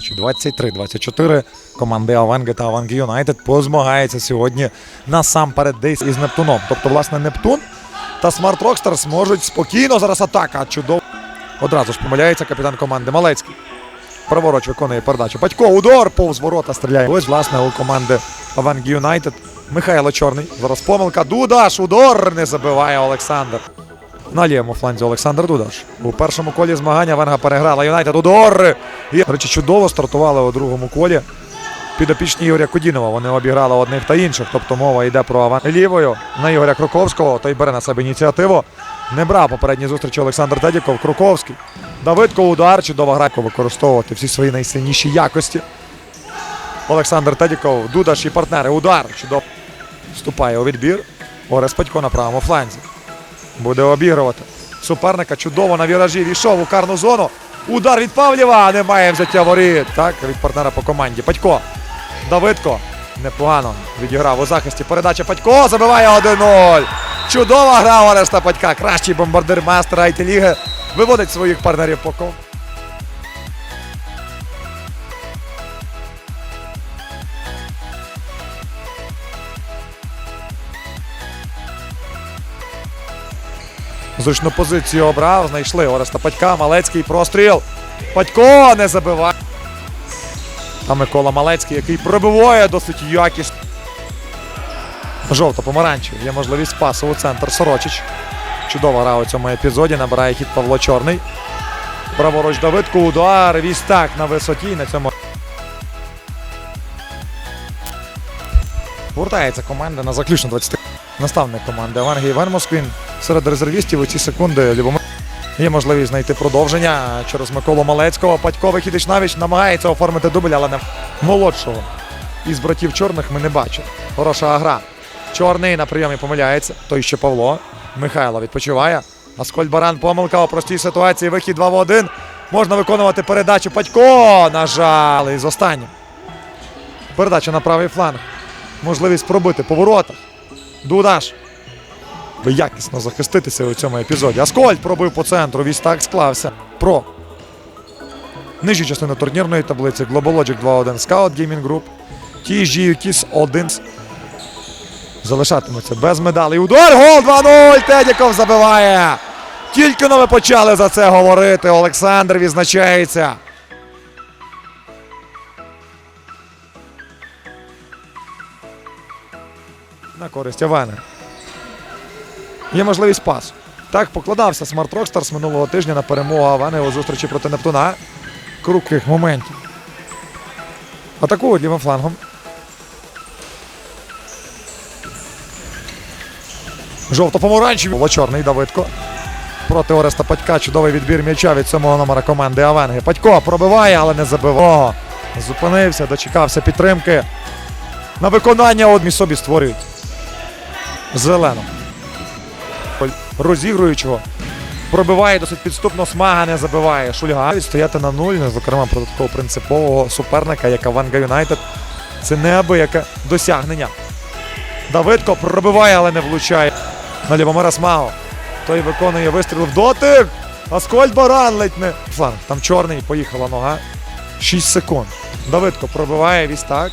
23-24 команди Авенги та Аванги Юнайтед позмагаються сьогодні насамперед десь із Нептуном. Тобто, власне, Нептун та Смарт Рокстарс можуть спокійно зараз атака. Чудово. Одразу ж помиляється капітан команди Малецький. Праворуч виконує передачу. Батько, удар повз ворота стріляє. Ось, власне, у команди Аванги Юнайтед. Михайло Чорний. Зараз помилка. Дудаш. Удар не забиває Олександр. На лівому фланзі Олександр Дудаш. У першому колі змагання Венга переграла Юнайтед. Удар! І, речі, чудово стартували у другому колі. Підопічні Ігоря Кудінова. Вони обіграли одних та інших. Тобто мова йде про аван лівою на Ігоря Круковського. Той бере на себе ініціативу. Не брав попередні зустрічі Олександр Тедіков. Круковський. Давидко удар. Чудова гра використовувати всі свої найсильніші якості. Олександр Тедіков, Дудаш і партнери. Удар. Чудово. Вступає у відбір. Орес Петько на правому фланзі. Буде обігрувати. Суперника чудово на віражі. Війшов у карну зону. Удар від Павлєва. Немає взяття воріт. Так, від партнера по команді. Патько. Давидко. Непогано відіграв у захисті. Передача Патько. Забиває 1-0. Чудова гра Ореста Патька. Кращий бомбардир мастера IT ліги. Виводить своїх партнерів по ком. Зручну позицію обрав, знайшли Ореста Патька, Малецький простріл. Патько не забиває. А Микола Малецький, який пробиває досить якісно. Жовто-помаранчевий. Є можливість пасу у центр Сорочич. Чудова гра у цьому епізоді. Набирає хід Павло Чорний. Праворуч Давидку, удар. Вістак на висоті. На цьому. Повертається команда на заключну 20. Наставник команди Аванги Іван Москвін. Серед резервістів у ці секунди Любомир. Є можливість знайти продовження через Миколу Малецького. Патько вихідич навіть намагається оформити дубль, але не молодшого. Із братів чорних ми не бачимо. Хороша гра. Чорний на прийомі помиляється. Той ще Павло. Михайло відпочиває. Аскольд Баран помилка у простій ситуації. Вихід 2 в 1. Можна виконувати передачу. Патько. На жаль, із останнім. Передача на правий фланг. Можливість пробити по воротах. Дудаш. Ви якісно захиститися у цьому епізоді. Аскольд пробив по центру. Вістак склався. Про. Нижню частину турнірної таблиці Globalogic 2-1 Scout Gaming Group. TG Ukis 1 залишатиметься без медалей. Удар! Гол 2-0! Тедіков забиває! Тільки но ми почали за це говорити. Олександр відзначається. На користь Авена. Є можливість пасу. Так покладався Смарт Рокстарс минулого тижня на перемогу Авани у зустрічі проти Нептуна. Крупких моментів. Атакують лівим флангом. Жовто-помаранчевий. Було чорний Давидко. Проти Ореста Патька. Чудовий відбір м'яча від сьомого номера команди Авенги. Патько пробиває, але не забиває. Зупинився, дочекався підтримки. На виконання одмі собі створюють. Зелено. Розігруючого. Пробиває досить підступно, смага не забиває. Шульга стояти на нуль, зокрема проти такого принципового суперника, як Аванга Юнайтед. Це неабияке досягнення. Давидко пробиває, але не влучає. На Лівомира Смао. Той виконує вистріл в дотик. Аскольд Баран ледь не. Фланг. Там чорний, поїхала нога. 6 секунд. Давидко пробиває вістак.